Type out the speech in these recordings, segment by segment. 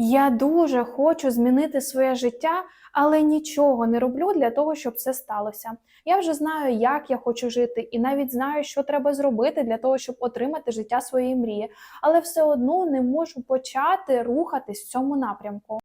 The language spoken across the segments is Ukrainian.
Я дуже хочу змінити своє життя, але нічого не роблю для того, щоб це сталося. Я вже знаю, як я хочу жити, і навіть знаю, що треба зробити для того, щоб отримати життя своєї мрії, але все одно не можу почати рухатись в цьому напрямку.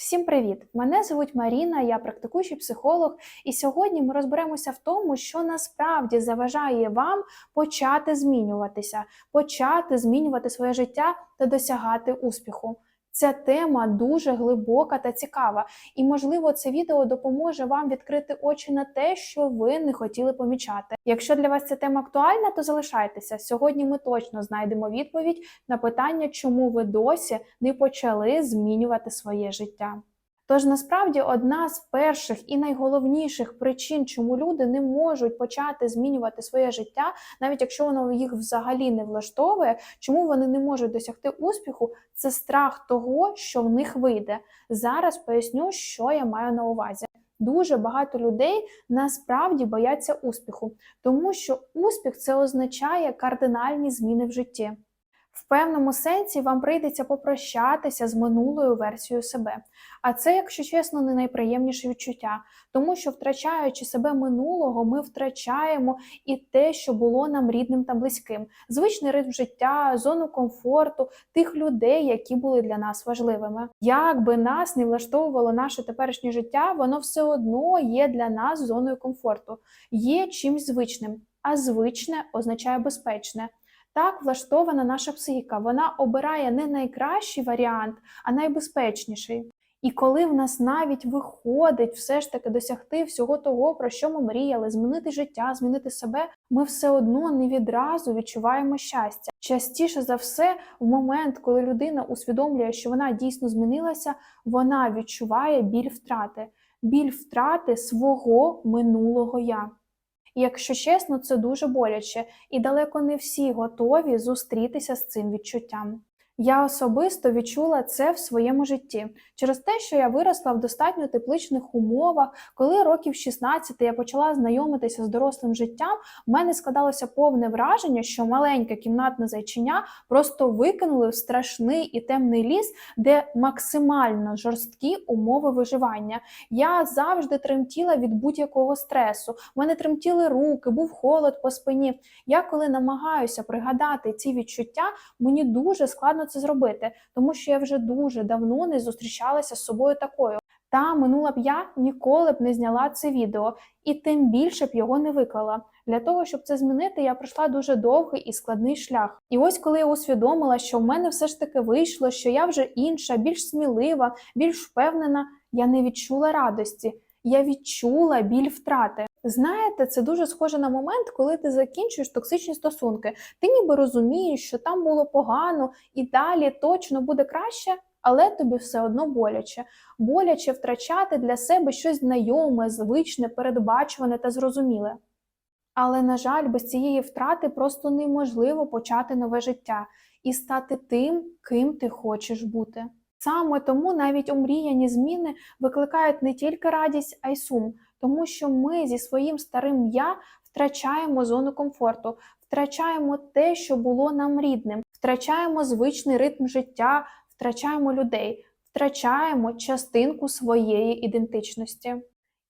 Всім привіт! Мене звуть Маріна, я практикуючий психолог, і сьогодні ми розберемося в тому, що насправді заважає вам почати змінюватися, почати змінювати своє життя та досягати успіху. Ця тема дуже глибока та цікава, і, можливо, це відео допоможе вам відкрити очі на те, що ви не хотіли помічати. Якщо для вас ця тема актуальна, то залишайтеся. Сьогодні ми точно знайдемо відповідь на питання, чому ви досі не почали змінювати своє життя. Тож насправді одна з перших і найголовніших причин, чому люди не можуть почати змінювати своє життя, навіть якщо воно їх взагалі не влаштовує, чому вони не можуть досягти успіху, це страх того, що в них вийде. Зараз поясню, що я маю на увазі. Дуже багато людей насправді бояться успіху, тому що успіх це означає кардинальні зміни в житті. В певному сенсі вам прийдеться попрощатися з минулою версією себе. А це, якщо чесно, не найприємніше відчуття, тому що, втрачаючи себе минулого, ми втрачаємо і те, що було нам рідним та близьким, звичний ритм життя, зону комфорту, тих людей, які були для нас важливими. Як би нас не влаштовувало наше теперішнє життя, воно все одно є для нас зоною комфорту, є чимсь звичним. А звичне означає безпечне. Так влаштована наша психіка. Вона обирає не найкращий варіант, а найбезпечніший. І коли в нас навіть виходить все ж таки досягти всього того, про що ми мріяли, змінити життя, змінити себе, ми все одно не відразу відчуваємо щастя. Частіше за все, в момент, коли людина усвідомлює, що вона дійсно змінилася, вона відчуває біль втрати, біль втрати свого минулого я. Якщо чесно, це дуже боляче, і далеко не всі готові зустрітися з цим відчуттям. Я особисто відчула це в своєму житті через те, що я виросла в достатньо тепличних умовах. Коли років 16 я почала знайомитися з дорослим життям, в мене складалося повне враження, що маленьке кімнатне зайчиня просто викинули в страшний і темний ліс, де максимально жорсткі умови виживання. Я завжди тремтіла від будь-якого стресу. У мене тремтіли руки, був холод по спині. Я коли намагаюся пригадати ці відчуття, мені дуже складно це зробити, тому що я вже дуже давно не зустрічалася з собою такою. Та минула б я ніколи б не зняла це відео, і тим більше б його не виклала. Для того, щоб це змінити, я пройшла дуже довгий і складний шлях. І ось коли я усвідомила, що в мене все ж таки вийшло, що я вже інша, більш смілива, більш впевнена, я не відчула радості, я відчула біль втрати. Знаєте, це дуже схоже на момент, коли ти закінчуєш токсичні стосунки. Ти ніби розумієш, що там було погано і далі точно буде краще, але тобі все одно боляче. Боляче втрачати для себе щось знайоме, звичне, передбачуване та зрозуміле. Але, на жаль, без цієї втрати просто неможливо почати нове життя і стати тим, ким ти хочеш бути. Саме тому навіть омріяні зміни викликають не тільки радість, а й сум, тому що ми зі своїм старим я втрачаємо зону комфорту, втрачаємо те, що було нам рідним, втрачаємо звичний ритм життя, втрачаємо людей, втрачаємо частинку своєї ідентичності.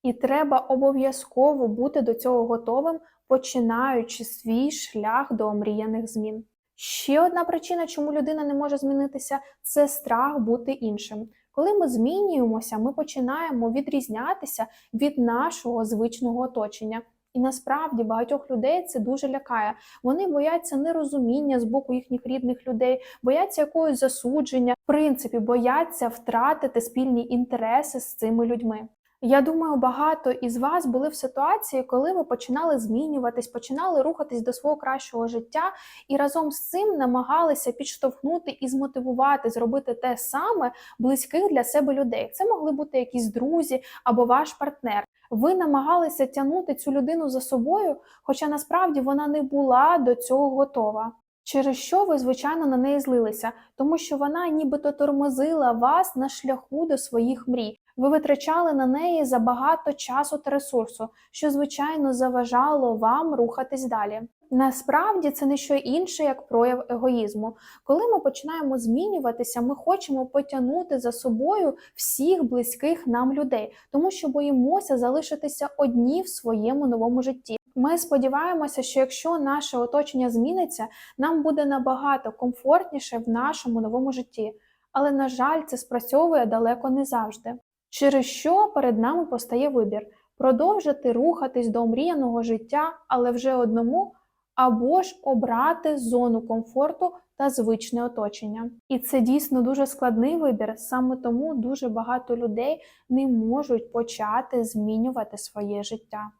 І треба обов'язково бути до цього готовим, починаючи свій шлях до омріяних змін. Ще одна причина, чому людина не може змінитися, це страх бути іншим. Коли ми змінюємося, ми починаємо відрізнятися від нашого звичного оточення. І насправді багатьох людей це дуже лякає. Вони бояться нерозуміння з боку їхніх рідних людей, бояться якогось засудження, в принципі, бояться втратити спільні інтереси з цими людьми. Я думаю, багато із вас були в ситуації, коли ви починали змінюватись, починали рухатись до свого кращого життя, і разом з цим намагалися підштовхнути і змотивувати зробити те саме близьких для себе людей. Це могли бути якісь друзі або ваш партнер. Ви намагалися тягнути цю людину за собою, хоча насправді вона не була до цього готова. Через що ви, звичайно, на неї злилися, тому що вона нібито тормозила вас на шляху до своїх мрій. Ви витрачали на неї забагато часу та ресурсу, що, звичайно, заважало вам рухатись далі. Насправді це не що інше, як прояв егоїзму. Коли ми починаємо змінюватися, ми хочемо потягнути за собою всіх близьких нам людей, тому що боїмося залишитися одні в своєму новому житті. Ми сподіваємося, що якщо наше оточення зміниться, нам буде набагато комфортніше в нашому новому житті. Але, на жаль, це спрацьовує далеко не завжди. Через що перед нами постає вибір продовжити рухатись до омріяного життя, але вже одному, або ж обрати зону комфорту та звичне оточення. І це дійсно дуже складний вибір, саме тому дуже багато людей не можуть почати змінювати своє життя.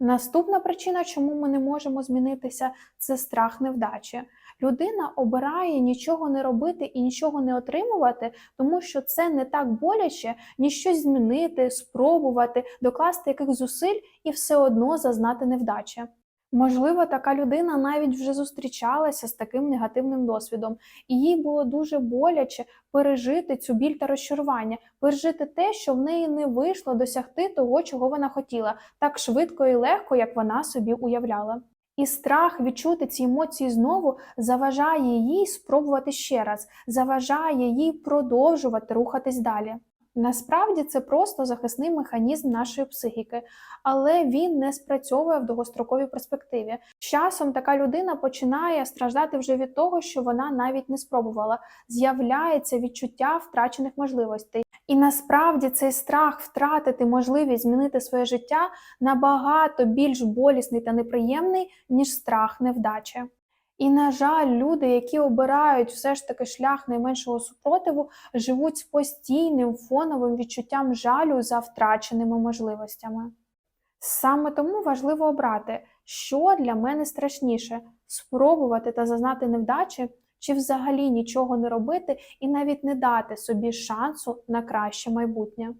Наступна причина, чому ми не можемо змінитися, це страх невдачі. Людина обирає нічого не робити і нічого не отримувати, тому що це не так боляче, ніж щось змінити, спробувати, докласти яких зусиль і все одно зазнати невдачі. Можливо, така людина навіть вже зустрічалася з таким негативним досвідом, і їй було дуже боляче пережити цю біль та розчарування, пережити те, що в неї не вийшло досягти того, чого вона хотіла, так швидко і легко, як вона собі уявляла. І страх відчути ці емоції знову заважає їй спробувати ще раз, заважає їй продовжувати рухатись далі. Насправді це просто захисний механізм нашої психіки, але він не спрацьовує в довгостроковій перспективі. З Часом така людина починає страждати вже від того, що вона навіть не спробувала. З'являється відчуття втрачених можливостей. І насправді цей страх втратити можливість змінити своє життя набагато більш болісний та неприємний, ніж страх невдачі. І, на жаль, люди, які обирають все ж таки шлях найменшого супротиву, живуть з постійним фоновим відчуттям жалю за втраченими можливостями. Саме тому важливо обрати, що для мене страшніше спробувати та зазнати невдачі, чи взагалі нічого не робити і навіть не дати собі шансу на краще майбутнє.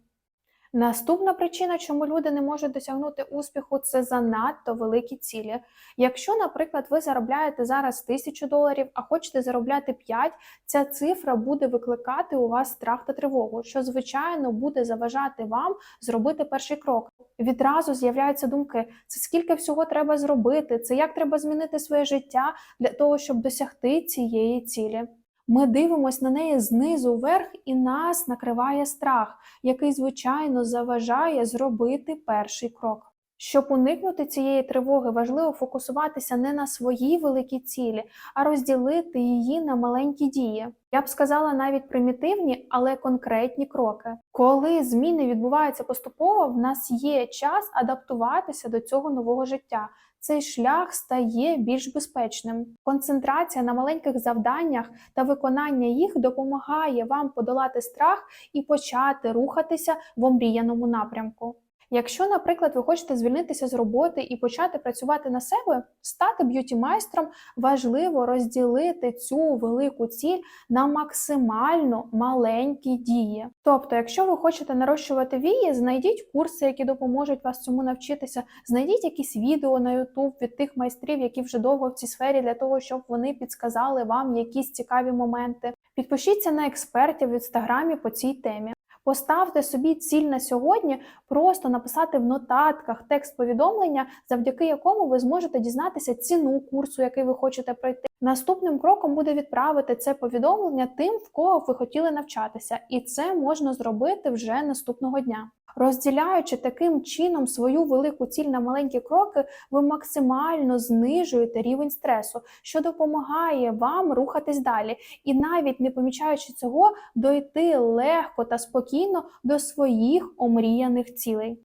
Наступна причина, чому люди не можуть досягнути успіху, це занадто великі цілі. Якщо, наприклад, ви заробляєте зараз тисячу доларів, а хочете заробляти 5, ця цифра буде викликати у вас страх та тривогу, що звичайно буде заважати вам зробити перший крок. Відразу з'являються думки: це скільки всього треба зробити, це як треба змінити своє життя для того, щоб досягти цієї цілі. Ми дивимося на неї знизу вверх, і нас накриває страх, який, звичайно, заважає зробити перший крок. Щоб уникнути цієї тривоги, важливо фокусуватися не на своїй великій цілі, а розділити її на маленькі дії. Я б сказала навіть примітивні, але конкретні кроки. Коли зміни відбуваються поступово, в нас є час адаптуватися до цього нового життя. Цей шлях стає більш безпечним. Концентрація на маленьких завданнях та виконання їх допомагає вам подолати страх і почати рухатися в омріяному напрямку. Якщо, наприклад, ви хочете звільнитися з роботи і почати працювати на себе, стати б'юті-майстром, важливо розділити цю велику ціль на максимально маленькі дії. Тобто, якщо ви хочете нарощувати вії, знайдіть курси, які допоможуть вас цьому навчитися, знайдіть якісь відео на YouTube від тих майстрів, які вже довго в цій сфері, для того, щоб вони підсказали вам якісь цікаві моменти. Підпишіться на експертів в інстаграмі по цій темі. Поставте собі ціль на сьогодні, просто написати в нотатках текст повідомлення, завдяки якому ви зможете дізнатися ціну курсу, який ви хочете пройти. Наступним кроком буде відправити це повідомлення тим, в кого ви хотіли навчатися, і це можна зробити вже наступного дня. Розділяючи таким чином свою велику ціль на маленькі кроки, ви максимально знижуєте рівень стресу, що допомагає вам рухатись далі, і навіть не помічаючи цього, дойти легко та спокійно до своїх омріяних цілей.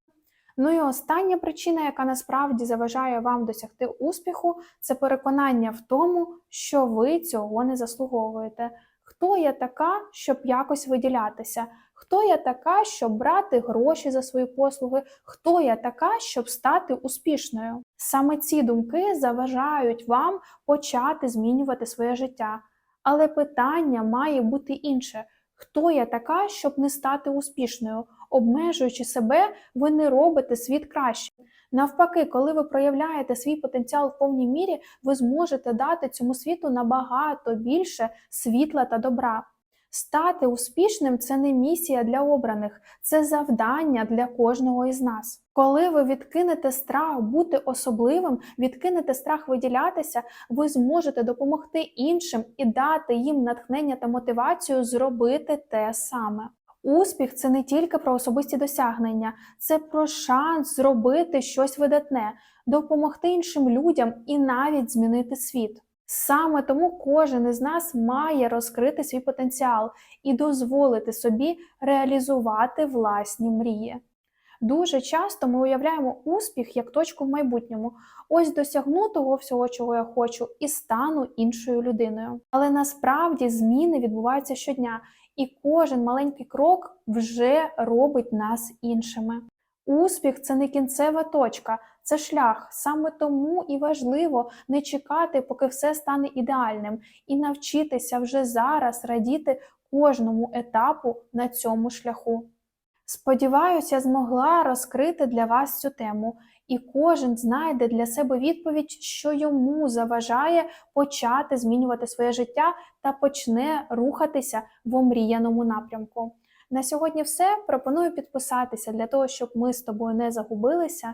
Ну і остання причина, яка насправді заважає вам досягти успіху, це переконання в тому, що ви цього не заслуговуєте. Хто я така, щоб якось виділятися? Хто я така, щоб брати гроші за свої послуги? Хто я така, щоб стати успішною? Саме ці думки заважають вам почати змінювати своє життя. Але питання має бути інше: хто я така, щоб не стати успішною? Обмежуючи себе, ви не робите світ краще. Навпаки, коли ви проявляєте свій потенціал в повній мірі, ви зможете дати цьому світу набагато більше світла та добра. Стати успішним це не місія для обраних, це завдання для кожного із нас. Коли ви відкинете страх бути особливим, відкинете страх виділятися, ви зможете допомогти іншим і дати їм натхнення та мотивацію зробити те саме. Успіх це не тільки про особисті досягнення, це про шанс зробити щось видатне, допомогти іншим людям і навіть змінити світ. Саме тому кожен із нас має розкрити свій потенціал і дозволити собі реалізувати власні мрії. Дуже часто ми уявляємо успіх як точку в майбутньому. Ось досягну того всього, чого я хочу, і стану іншою людиною. Але насправді зміни відбуваються щодня, і кожен маленький крок вже робить нас іншими. Успіх це не кінцева точка, це шлях. Саме тому і важливо не чекати, поки все стане ідеальним, і навчитися вже зараз радіти кожному етапу на цьому шляху. Сподіваюся, змогла розкрити для вас цю тему, і кожен знайде для себе відповідь, що йому заважає почати змінювати своє життя та почне рухатися в омріяному напрямку. На сьогодні все. Пропоную підписатися для того, щоб ми з тобою не загубилися.